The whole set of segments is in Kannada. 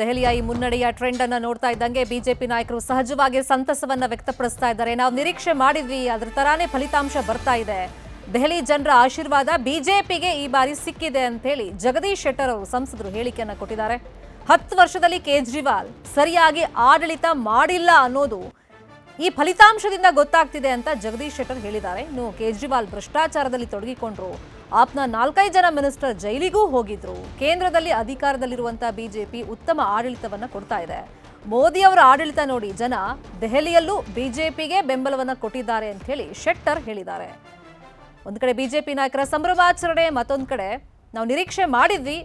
ದೆಹಲಿಯ ಈ ಮುನ್ನಡೆಯ ಟ್ರೆಂಡ್ ಅನ್ನ ನೋಡ್ತಾ ಇದ್ದಂಗೆ ಬಿಜೆಪಿ ನಾಯಕರು ಸಹಜವಾಗಿ ಸಂತಸವನ್ನ ವ್ಯಕ್ತಪಡಿಸ್ತಾ ಇದ್ದಾರೆ. ನಾವು ನಿರೀಕ್ಷೆ ಮಾಡಿದ್ವಿ, ಅದ್ರ ತರಾನೇ ಫಲಿತಾಂಶ ಬರ್ತಾ ಇದೆ. ದೆಹಲಿ ಜನರ ಆಶೀರ್ವಾದ ಬಿಜೆಪಿಗೆ ಈ ಬಾರಿ ಸಿಕ್ಕಿದೆ ಅಂತ ಹೇಳಿ ಜಗದೀಶ್ ಶೆಟ್ಟರ್ ಅವರು ಸಂಸದರು ಹೇಳಿಕೆಯನ್ನ ಕೊಟ್ಟಿದ್ದಾರೆ. ಹತ್ತು ವರ್ಷದಲ್ಲಿ ಕೇಜ್ರಿವಾಲ್ ಸರಿಯಾಗಿ ಆಡಳಿತ ಮಾಡಿಲ್ಲ ಅನ್ನೋದು ಈ ಫಲಿತಾಂಶದಿಂದ ಗೊತ್ತಾಗ್ತಿದೆ ಅಂತ ಜಗದೀಶ್ ಶೆಟ್ಟರ್ ಹೇಳಿದ್ದಾರೆ. ಇನ್ನು ಕೇಜ್ರಿವಾಲ್ ಭ್ರಷ್ಟಾಚಾರದಲ್ಲಿ ತೊಡಗಿಕೊಂಡ್ರು. ಆಪ್ನ ನಾಲ್ಕೈದು ಜನ ಮಿನಿಸ್ಟರ್ ಜೈಲಿಗೂ ಹೋಗಿದ್ರು. ಕೇಂದ್ರದಲ್ಲಿ ಅಧಿಕಾರದಲ್ಲಿರುವಂತಹ ಬಿಜೆಪಿ ಉತ್ತಮ ಆಡಳಿತವನ್ನ ಕೊಡ್ತಾ ಇದೆ. ಮೋದಿ ಅವರ ಆಡಳಿತ ನೋಡಿ ಜನ ದೆಹಲಿಯಲ್ಲೂ ಬಿಜೆಪಿಗೆ ಬೆಂಬಲವನ್ನ ಕೊಟ್ಟಿದ್ದಾರೆ ಅಂತ ಹೇಳಿ ಶೆಟ್ಟರ್ ಹೇಳಿದ್ದಾರೆ. ಒಂದು ಕಡೆ ಬಿಜೆಪಿ ನಾಯಕರ ಸಂಭ್ರಮಾಚರಣೆ ಮತ್ತೊಂದು ಕಡೆ ನಾವು ನಿರೀಕ್ಷೆ ಮಾಡಿದ್ವಿ,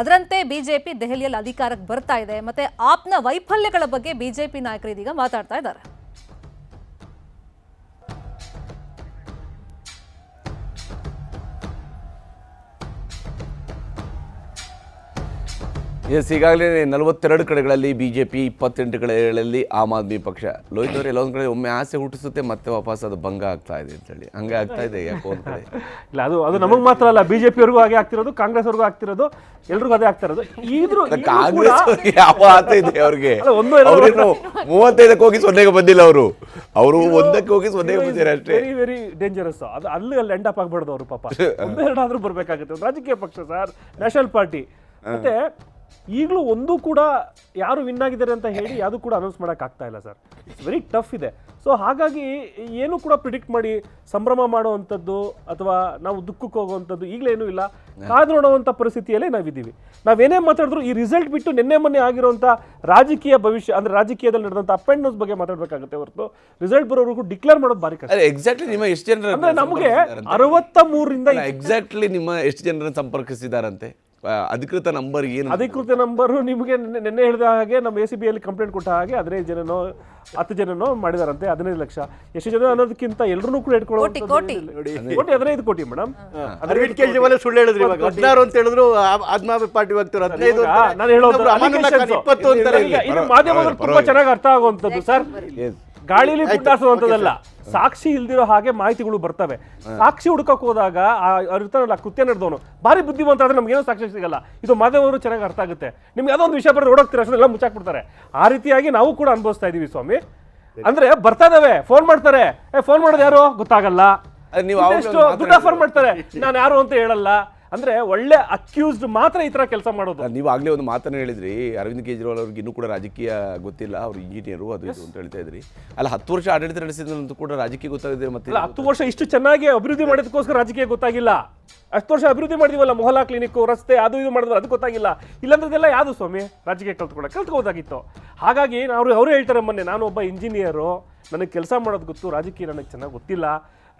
ಅದರಂತೆ ಬಿಜೆಪಿ ದೆಹಲಿಯಲ್ಲಿ ಅಧಿಕಾರಕ್ಕೆ ಬರ್ತಾ ಇದೆ. ಮತ್ತೆ ಆಪ್ನ ವೈಫಲ್ಯಗಳ ಬಗ್ಗೆ ಬಿಜೆಪಿ ನಾಯಕರು ಇದೀಗ ಮಾತಾಡ್ತಾ ಇದ್ದಾರೆ. ಎಸ್ ಈಗಾಗಲೇ ನಲವತ್ತೆರಡು ಕಡೆಗಳಲ್ಲಿ ಬಿ ಜೆ ಪಿ ಇಪ್ಪತ್ತೆಂಟು ಕಡೆಗಳಲ್ಲಿ ಆಮ್ ಆದ್ಮಿ ಪಕ್ಷ. ಲೋಹಿತ್ ಅವರು ಎಲ್ಲೊಂದು ಕಡೆ ಒಮ್ಮೆ ಆಸೆ ಹುಟ್ಟಿಸುತ್ತೆ ಮತ್ತೆ ವಾಪಸ್ ಅದು ಭಂಗ ಆಗ್ತಾ ಇದೆ ಅಂತೇಳಿ ಹಂಗೆ ಆಗ್ತಾ ಇದೆ ಯಾಕೋ ಅಂತ ಕಡೆ. ಇಲ್ಲ ಅದು ಅದು ನಮಗೆ ಮಾತ್ರ ಅಲ್ಲ ಬಿಜೆಪಿಯವ್ರಿಗೂ ಹಾಗೆ ಆಗ್ತಿರೋದು ಕಾಂಗ್ರೆಸ್ ಅವ್ರಿಗೂ ಆಗ್ತಿರೋದು ಎಲ್ರಿಗೂ ಅದೇ ಆಗ್ತಿರೋದು ಕಾಂಗ್ರೆಸ್ ಅವ್ರಿಗೆ ಯಾವ ಇದೆ ಅವ್ರಿಗೆ? ಅಲ್ಲ, ಒಂದು ಏನೋ ಅವ್ರೇನು ಮೂವತ್ತೈದಕ್ಕೆ ಹೋಗಿ ಸೊನ್ನೆಗೆ ಬಂದಿಲ್ಲ ಅವರು. ಅವರು ಒಂದಕ್ಕೆ ಹೋಗಿ ಸೊನ್ನೆಗೆ ಬಂದಿದ್ದಾರೆ ಅಷ್ಟೇ. ವೆರಿ ವೆರಿ ಡೇಂಜರಸ್ ಅದು ಅಲ್ಲಿ ಅಲ್ಲಿ ಎಂಡ್ ಅಪ್ ಆಗ್ಬಾರ್ದು ಅವರು ಪಾಪ. ಒಂದೆರಡಾದ್ರೂ ಬರ್ಬೇಕಾಗುತ್ತೆ. ಒಂದು ರಾಜಕೀಯ ಪಕ್ಷ ಸರ್. ನ್ಯಾಷನಲ್ ಪಾರ್ಟಿ ಮತ್ತೆ ಈಗಲೂ ಒಂದು ಕೂಡ ಯಾರು ವಿನ್ ಆಗಿದ್ದಾರೆ ಅಂತ ಹೇಳಿ ಯಾವುದು ಕೂಡ ಅನೌನ್ಸ್ ಮಾಡಕ್ ಆಗ್ತಾ ಇಲ್ಲ ಸರ್ ಇಟ್ಸ್ ವೆರಿ ಟಫ್ ಇದೆ. ಸೊ ಹಾಗಾಗಿ ಏನು ಕೂಡ ಪ್ರಿಡಿಕ್ಟ್ ಮಾಡಿ ಸಂಭ್ರಮ ಮಾಡುವಂಥದ್ದು ಅಥವಾ ನಾವು ದುಃಖಕ್ಕೆ ಹೋಗುವಂಥದ್ದು ಈಗಲೇನೂ ಇಲ್ಲ. ಕಾದು ನೋಡುವಂಥ ಪರಿಸ್ಥಿತಿಯಲ್ಲೇ ನಾವಿದ್ದೀವಿ. ನಾವೇನೇ ಮಾತಾಡಿದ್ರು ಈ ರಿಸಲ್ಟ್ ಬಿಟ್ಟು ನಿನ್ನೆ ಮೊನ್ನೆ ಆಗಿರುವಂಥ ರಾಜಕೀಯ ಭವಿಷ್ಯ ಅಂದರೆ ರಾಜಕೀಯದಲ್ಲಿ ನಡೆದಂಥ ಅಪ್ ಆ್ಯಂಡ್ ಡೌನ್ಸ್ ಬಗ್ಗೆ ಮಾತಾಡಬೇಕಾಗುತ್ತೆ ಹೊರತು. ರಿಸಲ್ಟ್ ಬರೋವರೆಗೂ ಡಿಕ್ಲೇರ್ ಮಾಡೋದು ಭಾರಿ ಕಷ್ಟ. ಎಕ್ಸಾಕ್ಟ್ಲಿ ನಿಮ್ಮ ಎಷ್ಟು ಜನರ ಅಂದ್ರೆ ನಮಗೆ ಅರವತ್ತ ಮೂರರಿಂದ ಎಕ್ಸಾಕ್ಟ್ಲಿ ನಿಮ್ಮ ಎಷ್ಟು ಜನರನ್ನು ಸಂಪರ್ಕಿಸಿದಾರಂತೆ? ಅಧಿಕೃತ ನಂಬರ್ ಏನು? ಅಧಿಕೃತ ನಂಬರು ನಿಮಗೆ ನಿನ್ನೆ- ಹೇಳಿದ ಹಾಗೆ ನಮ್ಮ ಎ ಸಿ ಬಿ ಅಲ್ಲಿ ಕಂಪ್ಲೇಂಟ್ ಕೊಟ್ಟ ಹಾಗೆ ಹದಿನೈದು ಜನನೋ ಹತ್ತು ಜನನೋ ಮಾಡಿದಾರಂತೆ ಹದಿನೈದು ಲಕ್ಷ. ಎಷ್ಟು ಜನ ಅನ್ನೋದಕ್ಕಿಂತ ಎಲ್ಲರೂ ಕೂಡ ಇಟ್ಕೊಳ್ಳೋ ಕೋಟಿ, ಹದಿನೈದು ಕೋಟಿ ಮೇಡಮ್ ಅರವಿಂದ್ ಕೇಜ್ರಿವಾಲ್ ಸುಳ್ಳು ಹೇಳಿದ್ರು ಇವಾಗ. ಹದಿನಾರು ಅಂತ ಹೇಳಿದ್ರು ಆದ್ಮಾಬಿ ಪಾರ್ಟಿ ಹೋಗ್ತಾರೆ ಹದಿನೈದು. ನಾನು ಹೇಳೋದು ಮಾಧ್ಯಮದವ್ರು ತುಂಬಾ ಚೆನ್ನಾಗಿ ಅರ್ಥ ಆಗುವಂಥದ್ದು ಸರ್. ಗಾಳಿಲಿ ಗುಡ್ಡಾಸುವಂಥದ್ದಲ್ಲ ಸಾಕ್ಷಿ ಇಲ್ದಿರೋ ಹಾಗೆ ಮಾಹಿತಿಗಳು ಬರ್ತವೆ. ಸಾಕ್ಷಿ ಹುಡುಕಕ್ ಹೋದಾಗ ಇರ್ತಾರಲ್ಲ ಕೃತ್ಯ ನಡೆದವನು. ಭಾರಿ ಬುದ್ಧಿವಂತ ಆದ್ರೆ ನಮ್ಗೇನೋ ಸಾಕ್ಷಿ ಸಿಗಲ್ಲ. ಇದು ಮಾಧ್ಯಮವರು ಚೆನ್ನಾಗಿ ಅರ್ಥ ಆಗುತ್ತೆ. ನಿಮ್ಗೆ ಯಾವುದೋ ಒಂದು ವಿಷಯ ಬರೆದು ಓಡೋಗ್ತೀರ ಅಷ್ಟೆಲ್ಲ ಮುಚ್ಚಾಕ್ಬಿಡ್ತಾರೆ. ಆ ರೀತಿಯಾಗಿ ನಾವು ಕೂಡ ಅನುಭವಿಸ್ತಾ ಇದೀವಿ ಸ್ವಾಮಿ. ಅಂದ್ರೆ ಬರ್ತಾ ಇದಾವೆ. ಫೋನ್ ಮಾಡ್ತಾರೆ. ಏ ಫೋನ್ ಮಾಡೋದು ಯಾರು? ಗೊತ್ತಾಗಲ್ಲ. ನೀವು ದುಡ್ಡು ಆಫರ್ ಮಾಡ್ತಾರೆ. ನಾನು ಯಾರು ಅಂತ ಹೇಳಲ್ಲ. ಅಂದ್ರೆ ಒಳ್ಳೆ ಅಕ್ಯೂಸ್ಡ್ ಮಾತ್ರ ಈ ತರ ಕೆಲಸ ಮಾಡೋದು. ನೀವು ಆಗಲೇ ಒಂದು ಮಾತನ್ನ ಹೇಳಿದ್ರಿ ಅರವಿಂದ್ ಕೇಜ್ರಿವಾಲ್ ಅವ್ರಿಗೆ ಇನ್ನೂ ಕೂಡ ರಾಜಕೀಯ ಗೊತ್ತಿಲ್ಲ ಅವ್ರು ಇಂಜಿನಿಯರು ಅದು ಇದು ಅಂತ ಹೇಳ್ತಾ ಇದ್ರಿ. ಅಲ್ಲ ಹತ್ತು ವರ್ಷ ಆಡಳಿತ ನಡೆಸಿದಂತೂ ಕೂಡ ರಾಜಕೀಯ ಗೊತ್ತಾಗಿದೆ ಮತ್ತೆ ಹತ್ತು ವರ್ಷ ಇಷ್ಟು ಚೆನ್ನಾಗಿ ಅಭಿವೃದ್ಧಿ ಮಾಡಿದಕ್ಕೋಸ್ಕರ ರಾಜಕೀಯ ಗೊತ್ತಾಗಿಲ್ಲ. ಅಷ್ಟು ವರ್ಷ ಅಭಿವೃದ್ಧಿ ಮಾಡಿದೀವಲ್ಲ ಮೊಹಲಾ ಕ್ಲಿನಿಕ್ ರಸ್ತೆ ಅದು ಇದು ಮಾಡಿದ್ರು ಅದು ಗೊತ್ತಾಗಿಲ್ಲ. ಇಲ್ಲಾಂದ್ರದೆಲ್ಲ ಯಾವುದು ಸ್ವಾಮಿ? ರಾಜಕೀಯ ಕಲ್ತ್ಕೊಳ್ಳೋ ಕಲ್ತ್ಕೋದಾಗಿತ್ತು ಹಾಗಾಗಿ ನಾವು ಅವರು ಹೇಳ್ತಾರೆ ಮೊನ್ನೆ ನಾನು ಒಬ್ಬ ಇಂಜಿನಿಯರು ನನಗೆ ಕೆಲಸ ಮಾಡೋದು ಗೊತ್ತು ರಾಜಕೀಯ ನನಗೆ ಚೆನ್ನಾಗಿ ಗೊತ್ತಿಲ್ಲ.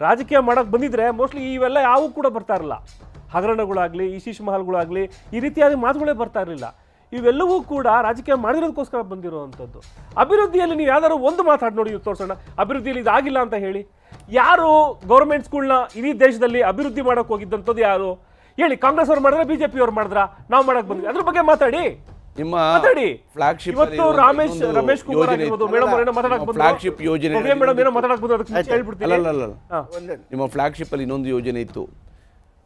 ರಾಜಕೀಯ ಮಾಡೋಕ್ಕೆ ಬಂದಿದ್ರೆ ಮೋಸ್ಟ್ಲಿ ಇವೆಲ್ಲ ಯಾವೂ ಕೂಡ ಬರ್ತಾ ಇರಲ್ಲ. ಹಗರಣಗಳಾಗ್ಲಿ ಇಶೀಶ್ ಮಹಲ್ಗಳಾಗಲಿ ಈ ರೀತಿಯಾದ ಮಾತುಗಳೇ ಬರ್ತಾ ಇರಲಿಲ್ಲ. ಇವೆಲ್ಲವೂ ಕೂಡ ರಾಜಕೀಯ ಮಾಡಿರೋದಕ್ಕೋಸ್ಕರ ಬಂದಿರುವಂಥದ್ದು. ಅಭಿವೃದ್ಧಿಯಲ್ಲಿ ನೀವು ಯಾವ್ದಾದ್ರು ಒಂದು ಮಾತಾಡಿ ನೋಡಿ ತೋರಿಸೋಣ. ಅಭಿವೃದ್ಧಿಯಲ್ಲಿ ಇದಾಗಿಲ್ಲ ಅಂತ ಹೇಳಿ. ಯಾರು ಗೌರ್ಮೆಂಟ್ ಸ್ಕೂಲ್ನ ಇಡೀ ದೇಶದಲ್ಲಿ ಅಭಿವೃದ್ಧಿ ಮಾಡೋಕೆ ಹೋಗಿದ್ದಂಥದ್ದು ಯಾರು? ಹೇಳಿ ಕಾಂಗ್ರೆಸ್ ಅವ್ರು ಮಾಡಿದ್ರೆ ಬಿಜೆಪಿ ಅವ್ರು ಮಾಡಿದ್ರ ನಾವು ಮಾಡಕ್ ಬಂದ್ವಿ. ಅದ್ರ ಬಗ್ಗೆ ಮಾತಾಡಿ. ನಿಮ್ಮ ಮಾತಾಡಿ. ಫ್ಲಾಗ್ಶಿಪ್ ಇವತ್ತು ರಾಮೇಶ್ ರಮೇಶ್ ಕುಮಾರ್ ಆಗಿರ್ಬೋದು ಮೇಡಮ್ ಏನೋ ಮಾತಾಡಕ್ ಬಂದ್ರು. ಫ್ಲಾಗ್ಶಿಪ್ ಯೋಜನೆ ಮೇಡಮ್ ಏನೋ ಮಾತಾಡಕ್ ಬಂದ್ರು ಅದಕ್ಕೆ ಹೇಳ್ಬಿಡ್ತೀನಿ ಅಲ್ಲ ಅಲ್ಲ ಅಲ್ಲ ಹಾ. ನಿಮ್ಮ ಫ್ಲಾಗ್ಶಿಪ್ ಅಲ್ಲಿ ಇನ್ನೊಂದು ಯೋಜನೆ ಇತ್ತು.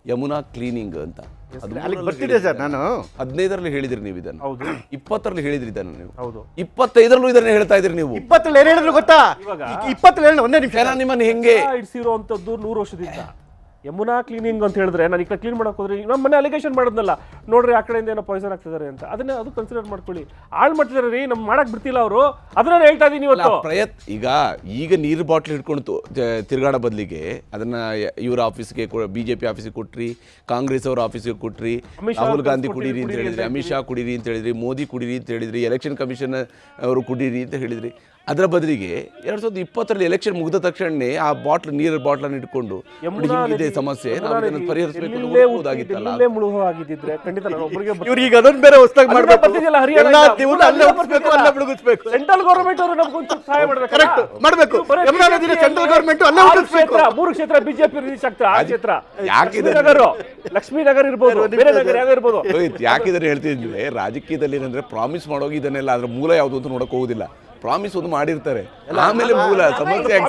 ಯಮುನಾ ಕ್ಲೀನಿಂಗ್ ಅಂತ. ಅಲ್ಲಿಗೆ ಬರ್ತಿದ್ದೆ ಸರ್ ನಾನು. ಹದಿನೈದರಲ್ಲಿ ಹೇಳಿದ್ರಿ ನೀವು ಇದನ್ನು. ಹೌದು. ಇಪ್ಪತ್ತರಲ್ಲಿ ಹೇಳಿದ್ರಿ ಇದನ್ನು ನೀವು. ಹೌದು. ಇಪ್ಪತ್ತೈದರಲ್ಲೂ ಇದನ್ನ ಹೇಳ್ತಾ ಇದ್ರಿ ನೀವು. ಇಪ್ಪತ್ತಲ್ಲಿ ಏನು ಹೇಳಿದ್ರು ಗೊತ್ತಾ? ಇವಾಗ? ಇಪ್ಪತ್ತಲ್ಲಿ ಹೇಳಿ ಒಂದೇ ನಿಮಿಷ. ಜನ ನಿಮ್ಮನ್ನ ಹೆಂಗೆ ಇಡಿಸಿರುವಂತದ್ದು ನೂರು ವರ್ಷದಿಂದ. ಯಮುನಾ ಕ್ಲೀನಿಂಗ್ ಅಂತ ಹೇಳಿದ್ರೆ ನಾನು ಈ ಕಡೆ ಕ್ಲೀನ್ ಮಾಡಕ್ ಹೋದ್ರೆ ನಮ್ಮ ಮನೆ ಅಲಿಗೇಷನ್ ಮಾಡೋದ್ನಲ್ಲ. ನೋಡ್ರಿ ಆ ಕಡೆಯಿಂದ ಏನೋ ಪಾಯ್ಸನ್ ಆಗ್ತಿದ್ದಾರೆ ಅಂತ. ಅದನ್ನ ಅದು ಕನ್ಸಿಡರ್ ಮಾಡ್ಕೊಳ್ಳಿ. ಆಳ್ ಮಾಡ್ತಿದಾರೆ ರೀ ನಮ್ಮ ಮಾಡಕ್ ಬಿಡ್ತಿಲ್ಲ ಅವರು. ಅದನ್ನ ಹೇಳ್ತಾ ಇದೀನಿ ಇವತ್ತು. ಪ್ರಯತ್ ಈಗ ಈಗ ನೀರು ಬಾಟ್ಲ್ ಹಿಡ್ಕೊಂಡು ತಿರುಗಾಡೋ ಬದಲಿಗೆ ಅದನ್ನ ಇವ್ರ ಆಫೀಸ್ಗೆ ಬಿಜೆಪಿ ಆಫೀಸ್ಗೆ ಕೊಟ್ರಿ ಕಾಂಗ್ರೆಸ್ ಅವ್ರ ಆಫೀಸ್ಗೆ ಕೊಟ್ರಿ ರಾಹುಲ್ ಗಾಂಧಿ ಕುಡೀರಿ, ಅಂತ ಹೇಳಿದ್ರಿ ಅಮಿತ್ ಶಾ ಕುಡೀರಿ ಅಂತ ಹೇಳಿದ್ರಿ ಮೋದಿ ಕುಡೀರಿ ಅಂತ ಹೇಳಿದ್ರಿ ಎಲೆಕ್ಷನ್ ಕಮಿಷನ್ ಅವರು ಕುಡೀರಿ ಅಂತ ಹೇಳಿದ್ರಿ. ಅದರ ಬದಲಿಗೆ ಎರಡ್ ಸಾವಿರದ ಇಪ್ಪತ್ತರಲ್ಲಿ ಎಲೆಕ್ಷನ್ ಮುಗಿದ ತಕ್ಷಣ ಆ ಬಾಟ್ಲ್ ನೀರ ಬಾಟ್ಲನ್ನು ಇಟ್ಕೊಂಡು ನೋಡಿ, ಯಮುನಾ ಸಮಸ್ಯೆ. ಯಮುನಾ ನಾವು ಇದನ್ನು ನದಿ ಪರಿಹರಿಸಬೇಕು ಅಂತ ಎಲ್ಲೇ ಹುಟ್ಟಿ- ಹೋಗ್ಬೋದಾಗಿತ್ತಲ್ಲ ಎಲ್ಲೇ ಮುಳುಗು ಆಗಿದ್ದಿದ್ರೆ ಖಂಡಿತ ನಾನು ಒಬ್ಬರಿಗೆ ಇವ್ರು ಈಗ ಅದನ್ನ ಬೇರೆ ಹೊಸದಾಗಿ ಮಾಡಬೇಕು. ಅಲ್ಲೇ ಸೆಂಟ್ರಲ್ ಗೌರ್ಮೆಂಟ್ ಅವರು ನಮ್ಗೊಂಚೂರು ಸಹಾಯ ಮಾಡ್ಬೇಕು? ಕರೆಕ್ಟ್ ಮಾಡಬೇಕು. ಯಮುನಾ ನದಿನ ಅಲ್ಲೇ ಮೂರು ಕ್ಷೇತ್ರ ಬಿಜೆಪಿ ಆ ಕ್ಷೇತ್ರ. ಇರ್ಬೋದು ಬೇರೆ ನಗರ ಇರ್ಬೋದು. ಯಾಕಿದ್ರೆ ಯಾಕೆ ಹೇಳ್ತಿದ್ವಿ ರಾಜಕೀಯದಲ್ಲಿ ಏನಂದ್ರೆ ಪ್ರಾಮಿಸ್ ಮಾಡೋಗಿ ಇದನ್ನೆಲ್ಲ ಅದ್ರ ಮೂಲ ಯಾವುದು ಅಂತ ನೋಡಕ್ ಹೋಗುದಿಲ್ಲ. ಪ್ರಾಮಿಸ್ ಒಂದು ಮಾಡಿರ್ತಾರೆ. ಆಮೇಲೆ ಮೂಲ ಸಮಸ್ಯೆ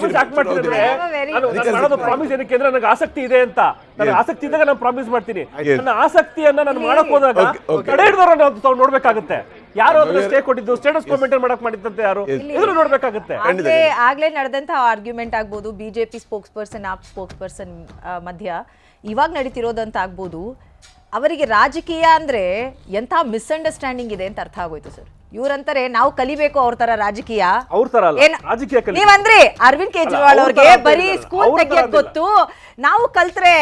ಪ್ರಾಮಿಸ್ ಏನಕ್ಕೆ ಅಂದ್ರೆ ನನಗೆ ಆಸಕ್ತಿ ಇದೆ ಅಂತ. ನನಗೆ ಆಸಕ್ತಿ ಇದ್ದಾಗ ನಾನು ಪ್ರಾಮಿಸ್ ಮಾಡ್ತೀನಿ. ನನ್ನ ಆಸಕ್ತಿಯನ್ನ ನಾನು ಮಾಡಕ್ ಹೋದಾಗ. ಕಡೆ ಹಿಡಿದವ್ರ ನಾವು ನೋಡ್ಬೇಕಾಗುತ್ತೆ. ಯಾರು ಅದನ್ನ ಸ್ಟೇ ಕೊಟ್ಟಿದ್ದು? ಸ್ಟೇಟಸ್ ಕಾಮೆಂಟ್ ಮೇಂಟೈನ್ ಮಾಡಕ್ ಮಾಡಿದ್ದಂತೆ ಯಾರು? ಎದುರು ನೋಡ್ಬೇಕಾಗುತ್ತೆ. ಆಗ್ಲೇ ಆಗ್ಲೇ ನಡೆದಂತ ಆರ್ಗ್ಯುಮೆಂಟ್ ಆಗ್ಬೋದು. BJP spokesperson AAP spokesperson ಮಧ್ಯ. ಇವಾಗ ನಡೀತಿರೋದಂತ ಆಗ್ಬೋದು. ಅವರಿಗೆ ರಾಜಕೀಯ ಅಂದ್ರೆ ಎಂಥ ಮಿಸ್ಅಂಡರ್ಸ್ಟ್ಯಾಂಡಿಂಗ್ ಇದೆ ಅಂತ ಅರ್ಥ ಆಗೋಯ್ತು ಸರ್ ಇವ್ರಂತಾರೆ ನಾವು ಕಲಿಬೇಕು ಅವ್ರ ತರ ರಾಜಕೀಯ. ಅವ್ರ ತರ ಅಲ್ಲ ಏನ್- ರಾಜಕೀಯ ಕಲಿ ನೀವಂದ್ರಿ ಅರವಿಂದ್ ಕೇಜ್ರಿವಾಲ್ ಅವ್ರ ಅವ್ರಿಗೆ ತರ ಬರೀ. ಸ್ಕೂಲ್ ಅವ್ರ ತರ ತೆಗಿಯಕ್. ಗೊತ್ತು. ನಾವು ಕಲ್ತ್ರೆ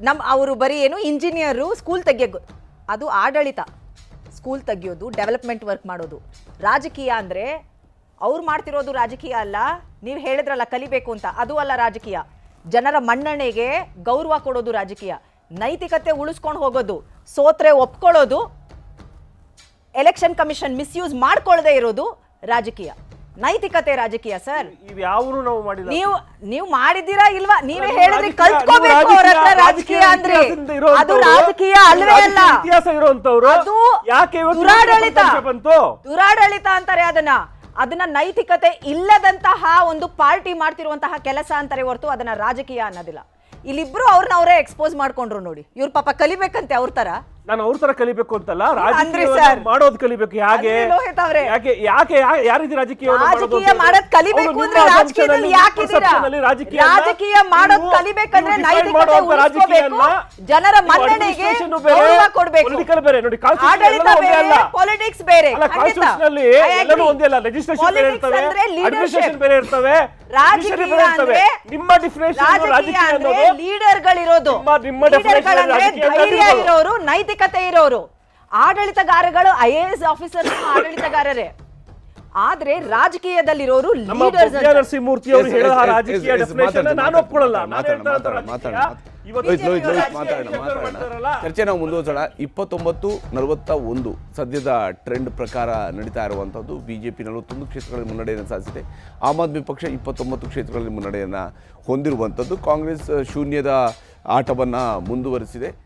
ನಮ್ ಅವರು ಬರೀ ಏನು ಇಂಜಿನಿಯರು ಸ್ಕೂಲ್ ತೆಗಿಯಕ್ ಗೊತ್ತು ಅದು ಆಡಳಿತ. ಸ್ಕೂಲ್ ತೆಗಿಯೋದು ಡೆವಲಪ್ಮೆಂಟ್ ವರ್ಕ್ ಮಾಡೋದು. ರಾಜಕೀಯ ಅಂದ್ರೆ ಅವ್ರು ಮಾಡ್ತಿರೋದು ರಾಜಕೀಯ ಅಲ್ಲ ನೀವು ಹೇಳಿದ್ರಲ್ಲ ಕಲಿಬೇಕು ಅಂತ ಅದು ಅಲ್ಲ ರಾಜಕೀಯ. ಜನರ ಮನ್ನಣೆಗೆ ಗೌರವ ಕೊಡೋದು ರಾಜಕೀಯ. ನೈತಿಕತೆ ಉಳಿಸ್ಕೊಂಡು ಹೋಗೋದು ಸೋತ್ರೆ ಒಪ್ಕೊಳ್ಳೋದು ಎಲೆಕ್ಷನ್ ಕಮಿಷನ್ ಮಿಸ್ಯೂಸ್ ಮಾಡ್ಕೊಳ್ಳದೆ ಇರೋದು ರಾಜಕೀಯ. ನೈತಿಕತೆ ರಾಜಕೀಯ ಸರ್. ಇವ್ಯಾವನು ನಾವು ಮಾಡಿಲ್ಲ. ನೀವು ನೀವು ಮಾಡಿದ್ದೀರಾ ಇಲ್ವಾ? ನೀವೇ ಹೇಳಿದ್ರಿ ಕಲ್ತ್ಕೋಬೇಕು ನೀವು ಅವ್ರ ಹತ್ರ ರಾಜಕೀಯ- ಅಂದ್ರೆ. ಅದು ರಾಜಕೀಯ ಅಲ್ವೇ ಅಲ್ಲ. ಇತಿಹಾಸ ಇರುವಂತವ್ರು ಅದು ಯಾಕೆ ದುರಾಡಳಿತ. ಬಂತು? ದುರಾಡಳಿತ ಅಂತಾರೆ ಅದನ್ನ. ಅದನ್ನ ನೈತಿಕತೆ ಇಲ್ಲದಂತಹ ಒಂದು ಪಾರ್ಟಿ ಮಾಡ್ತಿರುವಂತಹ ಕೆಲಸ ಅಂತಾರೆ ಹೊರತು ಅದನ್ನ ರಾಜಕೀಯ ಅನ್ನೋದಿಲ್ಲ. ಇಲ್ಲಿಬ್ರು ಅವ್ರನ್ನ ಅವರೇ ಎಕ್ಸ್ಪೋಸ್ ಮಾಡ್ಕೊಂಡ್ರು ನೋಡಿ. ಇವ್ರ ಪಾಪ ಕಲಿಬೇಕಂತೆ ಅವ್ರ ತರ. ನಾನು ಅವ್ರ ತರ ಕಲಿಬೇಕು ಅಂತಲ್ಲ ರಾಜಕೀಯ ಮಾಡೋದು ಕಲಿಬೇಕು ಹೇಗೆ ಯಾಕೆ ಯಾಕೆ ಯಾವ ರೀತಿ ರಾಜಕೀಯ ರಾಜಕೀಯ ಮಾಡೋದ್ ಕಲಿಬೇಕು ಅಂದ್ರೆ ರಾಜಕೀಯದಲ್ಲಿ ಯಾಕೆ ರಾಜಕೀಯ ಮಾಡೋದ್ ಕಲಿಬೇಕಂದ್ರೆ ನೈತಿಕತೆ ಉಳಿಸ್ಕೋಬೇಕು ಜನರ ಮನ್ನಣೆಗೆ ಗೌರವ ಕೊಡಬೇಕು ಪೊಲಿಟಿಕಲ್ ಬೇರೆ ನೋಡಿ ಆಡಳಿತ ಬೇರೆ ಪಾಲಿಟಿಕ್ಸ್ ಬೇರೆ ಅಲ್ಲ ಖಂಡಿತ. ಕಾನ್ಸ್ಟಿಟ್ಯೂಷನ್ ಅಲ್ಲಿ I agree. ಎಲ್ಲನೂ ಒಂದೇ ಅಲ್ಲ ಲೆಜಿಸ್ಲೇಷನ್ ಬೇರೆ ಇರ್ತವೆ. ಅಡ್ಮಿನಿಸ್ಟ್ರೇಷನ್ ಬೇರೆ ಇರ್ತವೆ ರಾಜಕೀಯ ಅಂದ್ರೆ ನಿಮ್ಮ ಡಿಫಿನೇಷನ್ ರಾಜಕೀಯ ರಾಜಕೀಯ ಅಂದ್ರೆ ಲೀಡರ್ಗಳಿರೋದು ನಿಮ್ಮ- ನಿಮ್ಮ definition ರಾಜಕೀಯ. ಇರೋರು ನೈತಿಕತೆ ಇರೋರು. ಆಡಳಿತಗಾರಗಳು ಐ ಎ ಎಸ್ ಆಫೀಸರ್ ಆಡಳಿತಗಾರರೇ. ಆದ್ರೆ ರಾಜಕೀಯದಲ್ಲಿರೋರು ಲೀಡರ್ಸ್ ಭವ್ಯ ಅವರು ರಾಜಕೀಯ ಡೆಫಿನೇಷನ್ ನಾನು ಒಪ್ಕೊಳ್ಳಲ್ಲ. ಚರ್ಚೆ ನಾವು ಮುಂದುವರಿಸೋಣ. ಇಪ್ಪತ್ತೊಂಬತ್ತು ನಲವತ್ತ ಒಂದು ಸದ್ಯದ ಟ್ರೆಂಡ್ ಪ್ರಕಾರ ನಡೀತಾ ಇರುವಂಥದ್ದು. ಬಿಜೆಪಿ ನಲವತ್ತೊಂದು ಕ್ಷೇತ್ರಗಳಲ್ಲಿ ಮುನ್ನಡೆಯನ್ನು ಸಾಧಿಸಿದೆ. ಆಮ್ ಆದ್ಮಿ ಪಕ್ಷ ಇಪ್ಪತ್ತೊಂಬತ್ತು ಕ್ಷೇತ್ರಗಳಲ್ಲಿ ಮುನ್ನಡೆಯನ್ನು ಹೊಂದಿರುವಂಥದ್ದು. ಕಾಂಗ್ರೆಸ್ ಶೂನ್ಯದ ಆಟವನ್ನು ಮುಂದುವರಿಸಿದೆ.